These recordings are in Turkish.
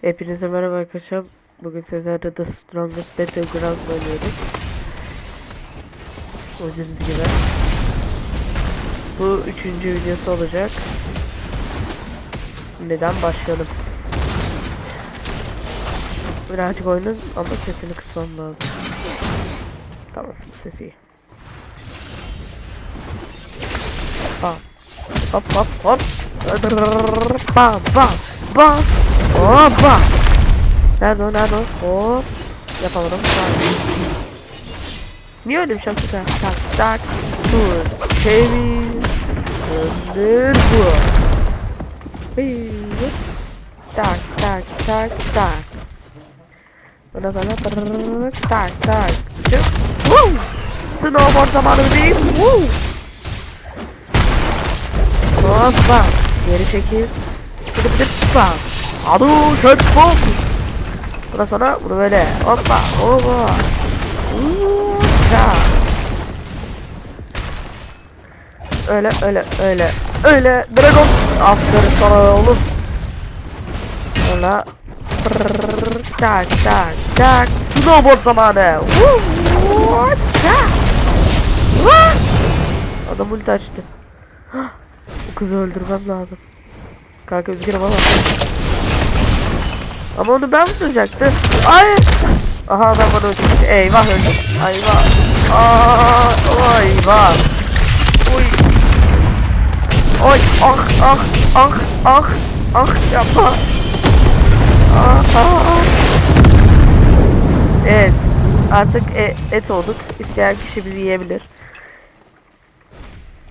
Hepinize merhaba arkadaşlar. Bugün sizlerle The Strongest Battleground oynuyoruz. Gördüğünüz gibi. Bu üçüncü videosu olacak. Neden başlayalım? Birazcık oyunun ama sesini kısmam lazım. Tamam, sesi iyi. Bam. Hop hop hop. Bam bam bam. Hoppa. Nerede o nerede o? Hop. Yapamadım. Tamam. Niye öyle bir şey yaptık ha? Tak tak. Dur. Çevir. Döndür bu. Bir. Tak tak tak tak. Bana bana tırrrr, tak tak. Çık. Woo. Snowboard zamanı değil. Woo. Hoppa. Adu şöyle bom. Buna sonra bunu böyle. Hoppa. Hoppa. Uça. Öyle öyle öyle. Öyle. Dragon. Aferin sana oğlum. Sonra. Tak tak tak. Snowboard zamanı. Adam ulti açtı. Bu kızı öldürmem lazım. Kanka üzgünüm ama. Ama onu ben vuracaktım. Hayır. Aha adam bana öldürdü. Eyvah öldüm. Eyvah. Aa, o eyvah. Uy. Oy. Ah ah ah ah ah yapma. Ah, ah, ah. Evet. Artık e- et olduk. İsteyen kişi bizi yiyebilir.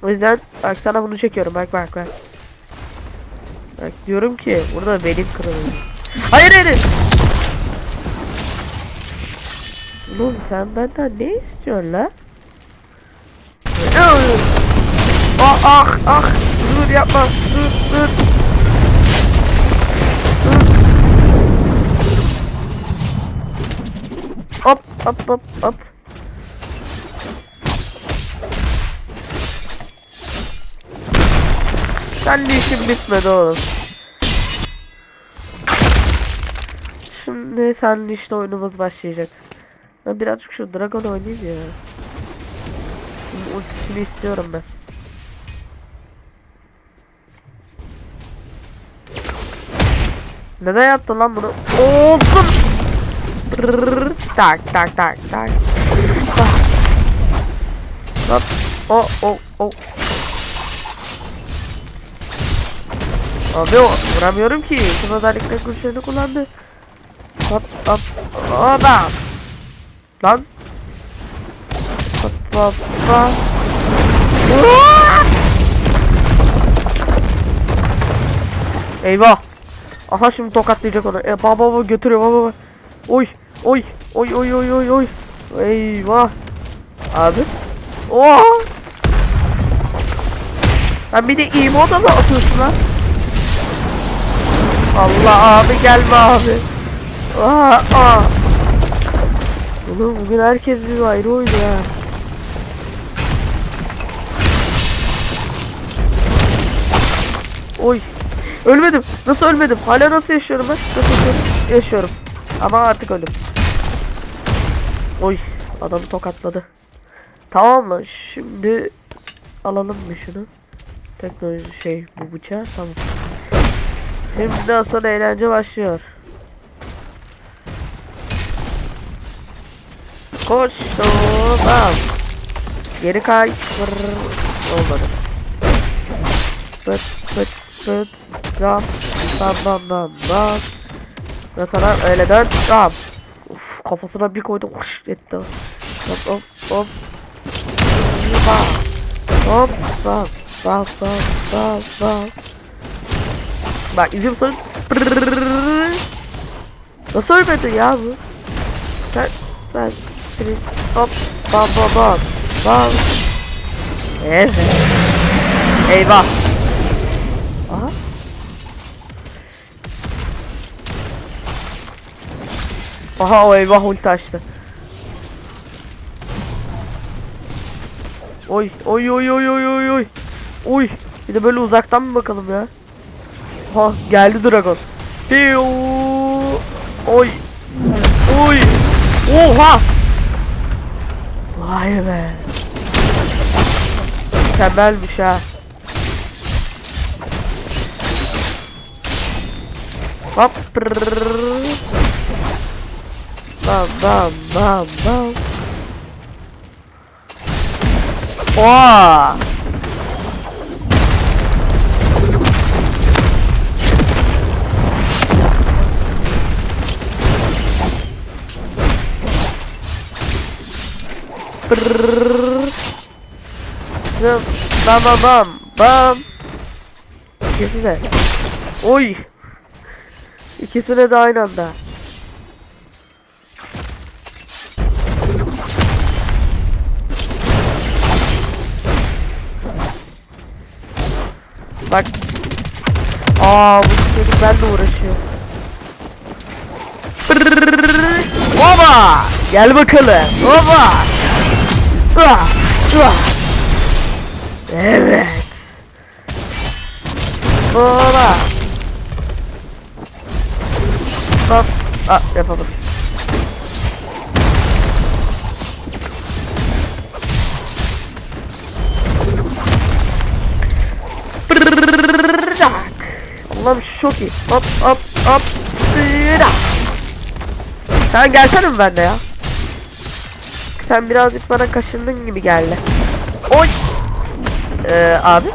O yüzden bak sana bunu çekiyorum. Bak bak bak. Bak diyorum ki burada benim kralım. Hayır hayır. Oğlum sen benden ne istiyorsun la? Ah ah ah dur yapma dur dur. Dur. Hop hop hop hop. Sen de işin bitmedi oğlum. Şimdi senle işte oyunumuz başlayacak. Ben birazcık şu Dragon oynayayım ya. Şimdi ultisini istiyorum ben. Neden yaptın lan bunu? Brrrr. Tak tak tak tak. Hop. O o o. Abi o vuramıyorum ki. Şu özellikle güçlerini kullandı. Hop hop. Oba. Lan. Hop hop hop. Eyvah. Aha şimdi tokatlayacak onu. E, baba baba götürüyor baba baba. Oy oy oy oy oy oy oy. Eyvah. Abi. Oha. Sen bir de emoda mı atıyorsun lan? Allah abi gelme abi. Aa, aa. Oğlum bugün herkes bir ayrı oydu ya. Oy. Ölmedim. Nasıl ölmedim? Hala nasıl yaşıyorum ben? Nasıl yaşıyorum? Ama artık öldüm. Oy. Adamı tokatladı. Tamam mı? Şimdi alalım mı şunu? Teknoloji şey bu bıçağı tamam. Şimdi asıl eğlence başlıyor. Koş. Bam. Geri kay. Olmadı. Pıt pıt pıt. Bam. Bam bam bam bam. Mesela öyle dön. Bam. Uf, kafasına bir koydum. Huş etti. Hop hop hop. Bam. Hop bam. Bam bam bam bam. Bak izliyor musun? Nasıl ölmedi ya bu? Sen, sen, sürü. Hop. Bam bam bam. Bam. Evet. Eyvah. Aha. Aha o eyvah ulti açtı. Oy oy oy oy oy oy oy. Oy. Bir de böyle uzaktan mı bakalım ya? Ha geldi dragon. Piu. Oy. Oy. Oha. Vay be. Mükemmelmiş ha. Hop. Bam bam bam bam. Oo. Bam bam bam bam. İkisi de. Oy. İkisine de aynı anda. Bak. Aa bu çocuk ben de uğraşıyor. Oba! Gel bakalım. Oba! Evet. Oba! Hop. Ah. Pırrrrak. Allah'ım çok iyi. Hop hop hop. Sen gelsene mi bende ya? Sen birazcık bana kaşındın gibi geldi. Oy. Ee, abi.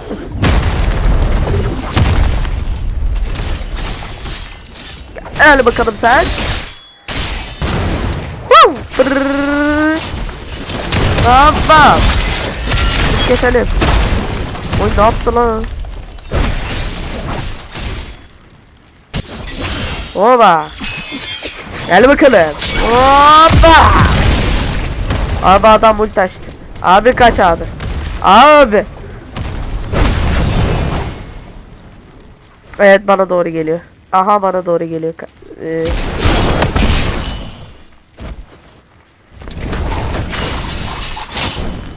Gel bakalım sen. Tamam. Keselim. Oy ne yaptı lan? Oba. Gel bakalım. Hoppa. Abi adam ulti açtı. Abi kaç abi. Abi. Evet bana doğru geliyor. Aha bana doğru geliyor. Ee...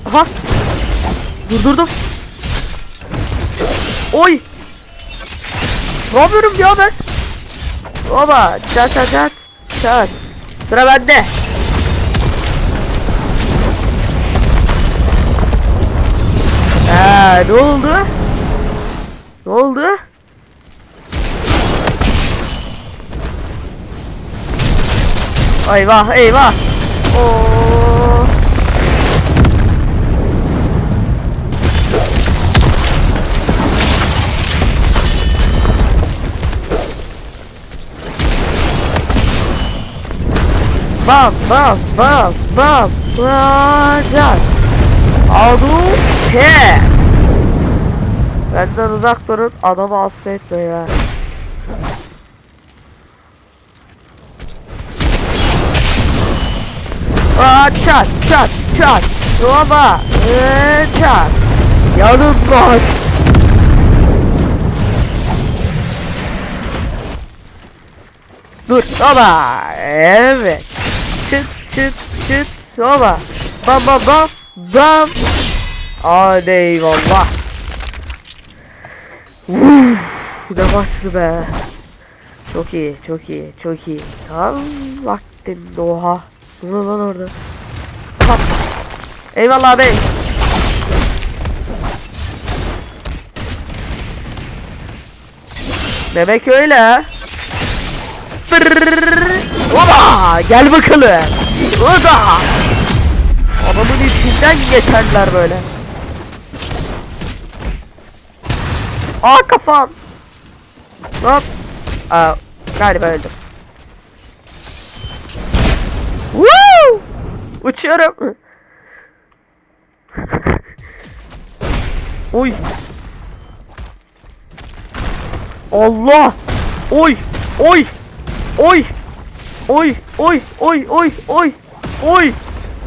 Aha. Durdurdum. Oy. Ne yapıyorum ya ben? Baba çat çat çat. Çat. Sıra bende. Ha, ne oldu? Ne oldu? Eyvah eyvah. Oo. Bam bam bam bam. Racan. Adu ke. Benden uzak durun adamı hasta etme ya. Aa çat çat çat. Baba. Ee, çat. Yanım boş. Dur baba. Evet. Çıt çıt çıt baba. Bam bam bam. Hadi eyvallah. Uf, ne başlı be. Çok iyi, çok iyi, çok iyi. Tam vaktinde oha. Ne lan orada? Hop. Eyvallah abi. Demek öyle. Oba! Gel bakalım. Oda! Adamın içinden geçerler böyle. Aa kafam. Hop. Aa, galiba öldüm. Woo! Uçuyorum. Oy. Allah. Oy. Oy. Oy. Oy. Oy. Oy. Oy. Oy. Oy.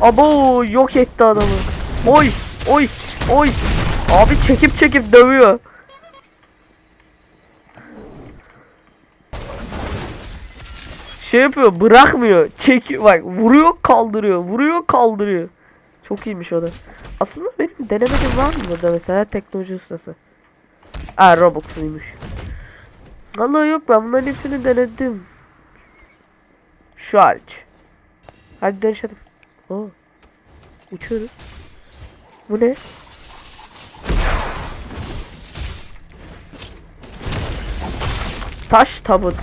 Abo yok etti adamı. Oy. Oy. Oy. Abi çekip çekip dövüyor. Şey yapıyor bırakmıyor. Çekiyor bak vuruyor kaldırıyor. Vuruyor kaldırıyor. Çok iyiymiş o da. Aslında benim denemedim var mı burada mesela teknoloji ustası. Aa Robux'luymuş. Vallahi yok ben bunların hepsini denedim. Şu hariç. Hadi dönüşelim. Oo. Uçuyoruz. Bu ne? Taş tabut.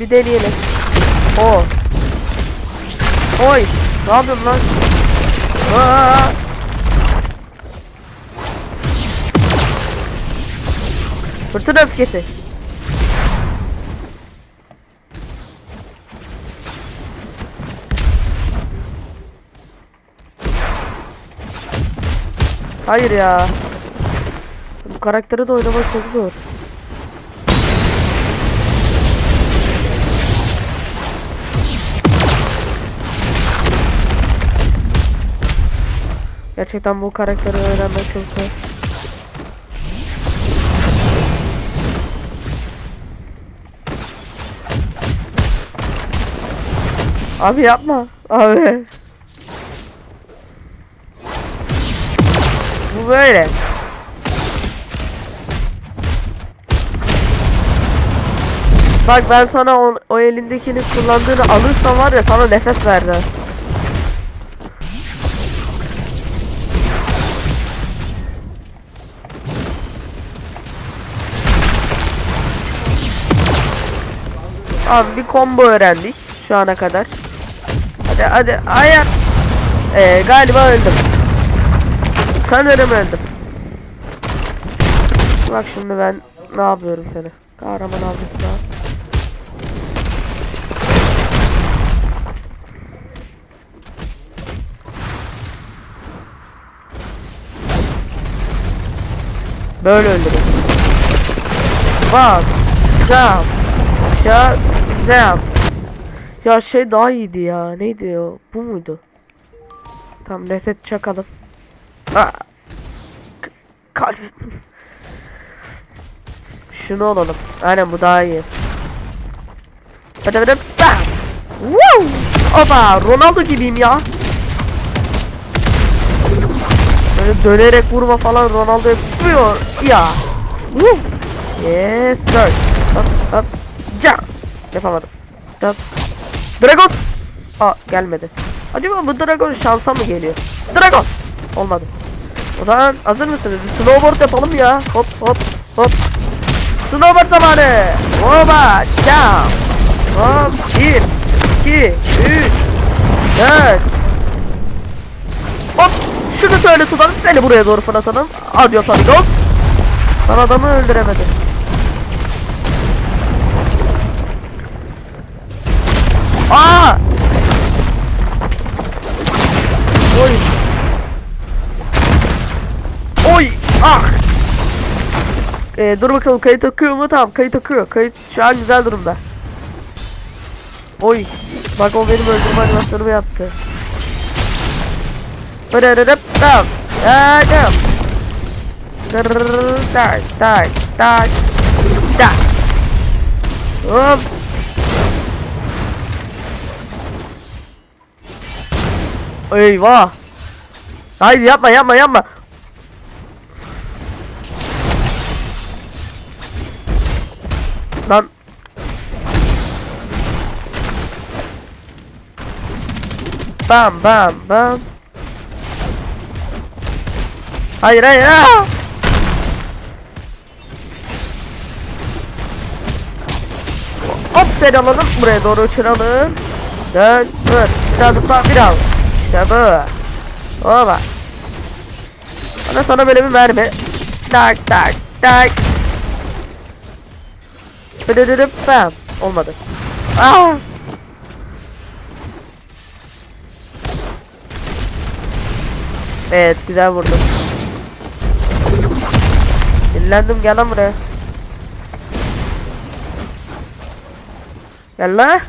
Bir deneyelim. O. Oy. Ne yapıyorsun lan? Aa! Fırtına öfkesi. Hayır ya. Bu karakteri de oynamak çok zor. Gerçekten bu karakteri öğrenmek çok zor. Abi yapma. Abi. Bu böyle. Bak ben sana o, o elindekini kullandığını alırsam var ya sana nefes verdi. Abi bir combo öğrendik şu ana kadar. Hadi hadi hayır. Ee, galiba öldüm. Sanırım öldüm. Bak şimdi ben ne yapıyorum seni. Kahraman avcısı daha. Böyle öldürün. Bak. Jump. Shut down. Ya şey daha iyiydi ya. Neydi o? Bu muydu? Tamam reset çakalım. Aa. Şunu olalım. Aynen bu daha iyi. Hadi hadi. Bam. Woo! Oba Ronaldo gibiyim ya. Böyle dönerek vurma falan Ronaldo yapıyor ya. Woo! Yes sir. Hop hop. Yapamadım. Hop. Dragon. Aa gelmedi. Acaba bu Dragon şansa mı geliyor? Dragon. Olmadı. O zaman hazır mısınız? Bir snowboard yapalım ya. Hop hop hop. Snowboard zamanı. Oba. Jump. Hop. 1 2 3 4 Hop. Şunu şöyle tutalım. Seni buraya doğru fırlatalım. Adios amigos. Sen adamı öldüremedin. Aa! Oy. Oy! Ah! Ee, dur bakalım kayıt akıyor mu? Tamam kayıt akıyor. Kayıt şu an güzel durumda. Oy! Bak o benim öldürme animasyonumu yaptı. Bırırırıp tam. Tamam. Dırırırır, Tak tak Eyvah. Hayır yapma yapma yapma. Lan. Bam bam bam. Hayır hayır. Aa! Hop seni alalım. Buraya doğru uçuralım. Dön. Dur. Biraz zıpla. Bir al. İşte bu. Oba. Bana sana böyle bir mermi. Tak tak tak. Bıdırırıp bam. Olmadı. Aa. Evet güzel vurdum. Dinlendim gel lan buraya. Gel lan.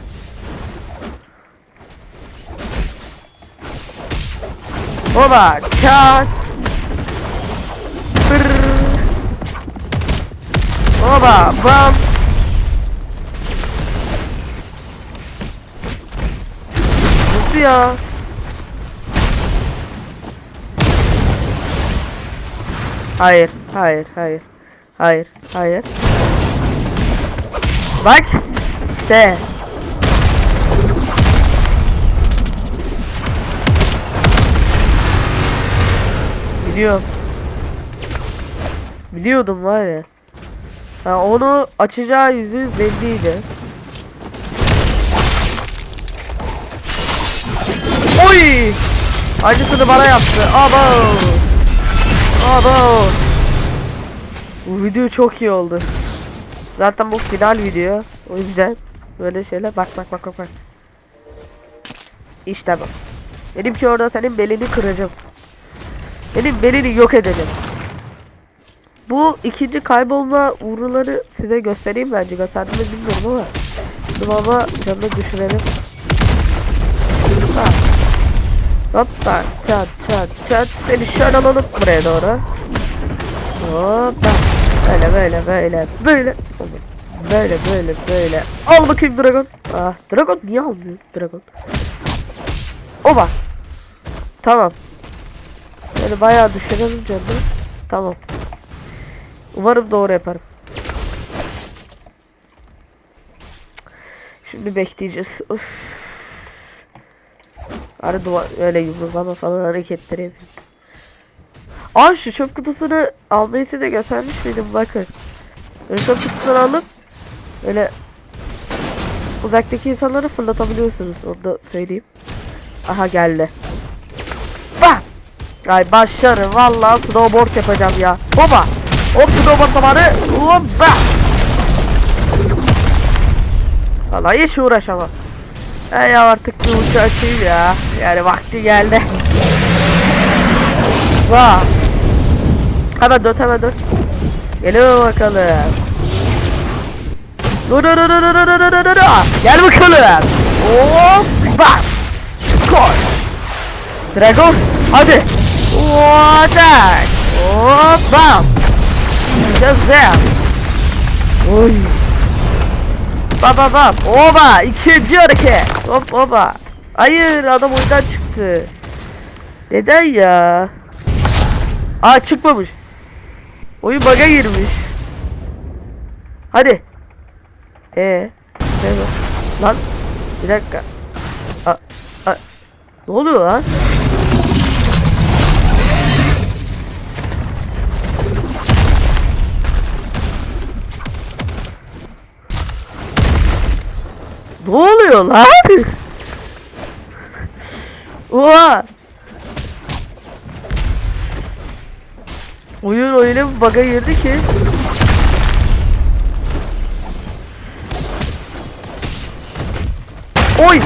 Oba çat. Pırr. Oba bam. Nasıl ya? Hayır, hayır, hayır. Hayır, hayır. Bak. İşte. Biliyorum. Biliyordum var ya. Ha, onu açacağı yüzü belliydi. Oy! Aynısını bana yaptı. Abo! Abo! Bu video çok iyi oldu. Zaten bu final video. O yüzden böyle şeyler bak bak bak bak bak. İşte bak. Dedim ki orada senin belini kıracağım. Senin belini yok edelim. Bu ikinci kaybolma uğruları size göstereyim bence. Gösterdim mi bilmiyorum ama. Dur baba canını düşürelim. Hoppa. Hoppa. Çat çat çat. Seni şöyle alalım buraya doğru. Hoppa. Böyle böyle böyle böyle. Böyle böyle böyle. Al bakayım dragon. Ah dragon niye almıyor dragon? Oba. Tamam. Böyle bayağı düşürelim canını. Tamam. Umarım doğru yaparım. Şimdi bekleyeceğiz. Uf. Bari duvar öyle yumruklama falan hareketleri yapayım. Aa şu çöp kutusunu almayı size göstermiş miydim bakın. Böyle çöp kutusunu alıp böyle uzaktaki insanları fırlatabiliyorsunuz. Onu da söyleyeyim. Aha geldi. Ay başarı valla snowboard yapacağım ya. Baba. Hop snowboard zamanı. Hoppa. Valla hiç uğraşamam. Ey artık bir uçağı açayım ya. Yani vakti geldi. Vah. Hemen dört hemen dört. Geliyor bakalım. Dur dur dur dur dur dur dur dur. Gel bakalım. Hop. Bak. Koş. Dragon. Hadi. Atak. Hop bam. Güzel. Oy. Baba baba. Oba. ikinci hareket. Hop oba. Hayır adam oyundan çıktı. Neden ya? Aa çıkmamış. Oyun bug'a girmiş. Hadi. Ee, ne bu? Lan bir dakika. A, a, ne oluyor lan? Ne oluyor lan? Oha! Oyun öyle bir bug'a girdi ki. Oy!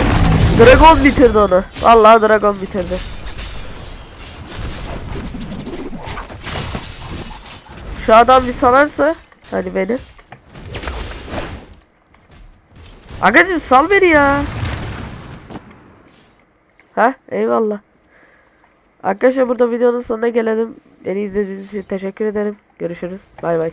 Dragon bitirdi onu. Vallahi Dragon bitirdi. Şu adam bir sanarsa hani beni. Agacım sal beni ya. Ha eyvallah. Arkadaşlar burada videonun sonuna gelelim. Beni izlediğiniz için teşekkür ederim. Görüşürüz. Bay bay.